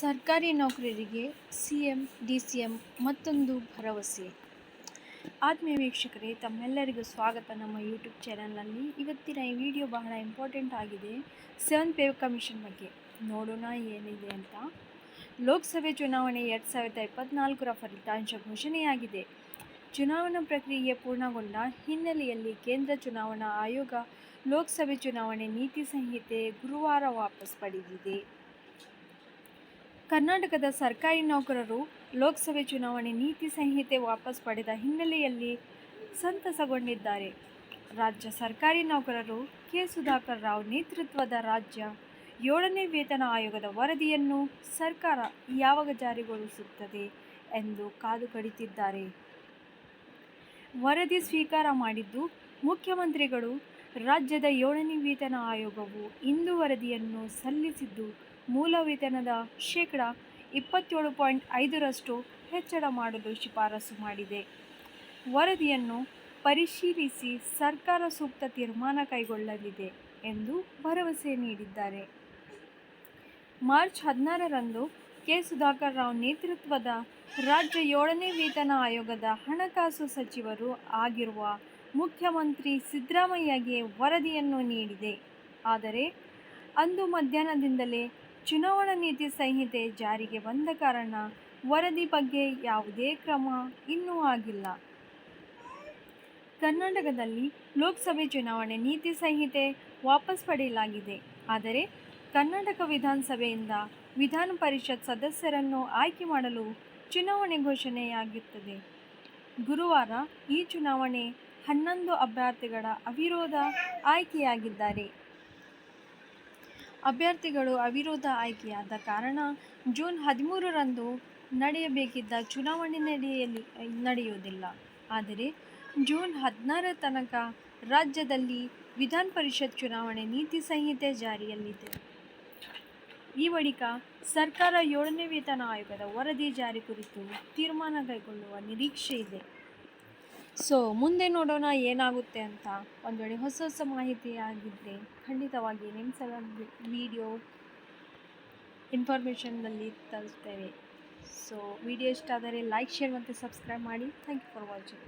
ಸರ್ಕಾರಿ ನೌಕರರಿಗೆ C M D C M ಮತ್ತೊಂದು ಭರವಸೆ. ಆತ್ಮೀಯ ವೀಕ್ಷಕರೇ, ತಮ್ಮೆಲ್ಲರಿಗೂ ಸ್ವಾಗತ. ನಮ್ಮ ಯೂಟ್ಯೂಬ್ ಚಾನಲ್ನಲ್ಲಿ ಇವತ್ತಿನ ಈ ವಿಡಿಯೋ ಬಹಳ ಇಂಪಾರ್ಟೆಂಟ್ ಆಗಿದೆ. ಸೆವೆನ್ ಪೇ ಕಮಿಷನ್ ಬಗ್ಗೆ ನೋಡೋಣ ಏನಿದೆ ಅಂತ. ಲೋಕಸಭೆ ಚುನಾವಣೆ ಎರಡು ಸಾವಿರದ ಇಪ್ಪತ್ತ್ನಾಲ್ಕರ ಫಲಿತಾಂಶ ಘೋಷಣೆಯಾಗಿದೆ. ಚುನಾವಣಾ ಪ್ರಕ್ರಿಯೆ ಪೂರ್ಣಗೊಂಡ ಹಿನ್ನೆಲೆಯಲ್ಲಿ ಕೇಂದ್ರ ಚುನಾವಣಾ ಆಯೋಗ ಲೋಕಸಭೆ ಚುನಾವಣೆ ನೀತಿ ಸಂಹಿತೆ ಗುರುವಾರ ವಾಪಸ್ ಪಡೆದಿದೆ. ಕರ್ನಾಟಕದ ಸರ್ಕಾರಿ ನೌಕರರು ಲೋಕಸಭೆ ಚುನಾವಣೆ ನೀತಿ ಸಂಹಿತೆ ವಾಪಸ್ ಪಡೆದ ಹಿನ್ನೆಲೆಯಲ್ಲಿ ಸಂತಸಗೊಂಡಿದ್ದಾರೆ. ರಾಜ್ಯ ಸರ್ಕಾರಿ ನೌಕರರು ಕೆ. ಸುಧಾಕರ್ ರಾವ್ ನೇತೃತ್ವದ ರಾಜ್ಯ ಏಳನೇ ವೇತನ ಆಯೋಗದ ವರದಿಯನ್ನು ಸರ್ಕಾರ ಯಾವಾಗ ಜಾರಿಗೊಳಿಸುತ್ತದೆ ಎಂದು ಕಾದು ಕಡಿತಿದ್ದಾರೆ. ವರದಿ ಸ್ವೀಕಾರ ಮಾಡಿದ್ದು ಮುಖ್ಯಮಂತ್ರಿಗಳು ರಾಜ್ಯದ ಏಳನೇ ವೇತನ ಆಯೋಗವು ಇಂದು ವರದಿಯನ್ನು ಸಲ್ಲಿಸಿದ್ದು, ಮೂಲ ವೇತನದ ಶೇಕಡ ಇಪ್ಪತ್ತೇಳು ಪಾಯಿಂಟ್ ಐದರಷ್ಟು ಹೆಚ್ಚಳ ಮಾಡಲು ಶಿಫಾರಸು ಮಾಡಿದೆ. ವರದಿಯನ್ನು ಪರಿಶೀಲಿಸಿ ಸರ್ಕಾರ ಸೂಕ್ತ ತೀರ್ಮಾನ ಕೈಗೊಳ್ಳಲಿದೆ ಎಂದು ಭರವಸೆ ನೀಡಿದ್ದಾರೆ. ಮಾರ್ಚ್ ಹದಿನಾರರಂದು ಕೆ. ಸುಧಾಕರ್ ರಾವ್ ನೇತೃತ್ವದ ರಾಜ್ಯ ಏಳನೇ ವೇತನ ಆಯೋಗದ ಹಣಕಾಸು ಸಚಿವರು ಆಗಿರುವ ಮುಖ್ಯಮಂತ್ರಿ ಸಿದ್ದರಾಮಯ್ಯಗೆ ವರದಿಯನ್ನು ನೀಡಿದೆ. ಆದರೆ ಅಂದು ಮಧ್ಯಾಹ್ನದಿಂದಲೇ ಚುನಾವಣಾ ನೀತಿ ಸಂಹಿತೆ ಜಾರಿಗೆ ಬಂದ ಕಾರಣ ವರದಿ ಬಗ್ಗೆ ಯಾವುದೇ ಕ್ರಮ ಇನ್ನೂ ಆಗಿಲ್ಲ. ಕರ್ನಾಟಕದಲ್ಲಿ ಲೋಕಸಭೆ ಚುನಾವಣೆ ನೀತಿ ಸಂಹಿತೆ ವಾಪಸ್ ಪಡೆಯಲಾಗಿದೆ. ಆದರೆ ಕರ್ನಾಟಕ ವಿಧಾನಸಭೆಯಿಂದ ವಿಧಾನ ಪರಿಷತ್ ಸದಸ್ಯರನ್ನು ಆಯ್ಕೆ ಮಾಡಲು ಚುನಾವಣೆ ಘೋಷಣೆಯಾಗುತ್ತದೆ. ಗುರುವಾರ ಈ ಚುನಾವಣೆ ಹನ್ನೊಂದು ಅಭ್ಯರ್ಥಿಗಳ ಅವಿರೋಧ ಆಯ್ಕೆಯಾಗಿದ್ದಾರೆ. ಅಭ್ಯರ್ಥಿಗಳು ಅವಿರೋಧ ಆಯ್ಕೆಯಾದ ಕಾರಣ ಜೂನ್ ಹದಿಮೂರರಂದು ನಡೆಯಬೇಕಿದ್ದ ಚುನಾವಣೆ ನಡೆಯಲಿ, ನಡೆಯುವುದಿಲ್ಲ. ಆದರೆ ಜೂನ್ ಹದಿನಾರ ತನಕ ರಾಜ್ಯದಲ್ಲಿ ವಿಧಾನ ಪರಿಷತ್ ಚುನಾವಣೆ ನೀತಿ ಸಂಹಿತೆ ಜಾರಿಯಲ್ಲಿದೆ. ಈ ಬಳಿಕ ಸರ್ಕಾರ ಏಳನೇ ವೇತನ ಆಯೋಗದ ವರದಿ ಜಾರಿ ಕುರಿತು ತೀರ್ಮಾನ ಕೈಗೊಳ್ಳುವ ನಿರೀಕ್ಷೆ ಇದೆ. ಸೊ, ಮುಂದೆ ನೋಡೋಣ ಏನಾಗುತ್ತೆ ಅಂತ ಒಂದು ವೇಳೆ ಹೊಸ ಹೊಸ ಮಾಹಿತಿ ಆಗಿದ್ದರೆ ಖಂಡಿತವಾಗಿ ನಿಮ್ಮ ಸಲ ವಿಡಿಯೋ ಇನ್ಫಾರ್ಮೇಷನ್ನಲ್ಲಿ ತರಿಸ್ತೇವೆ ಸೊ ವಿಡಿಯೋ ಇಷ್ಟ ಆದರೆ ಲೈಕ್ ಶೇರ್ ಮತ್ತು ಸಬ್ಸ್ಕ್ರೈಬ್ ಮಾಡಿ. Thank you for watching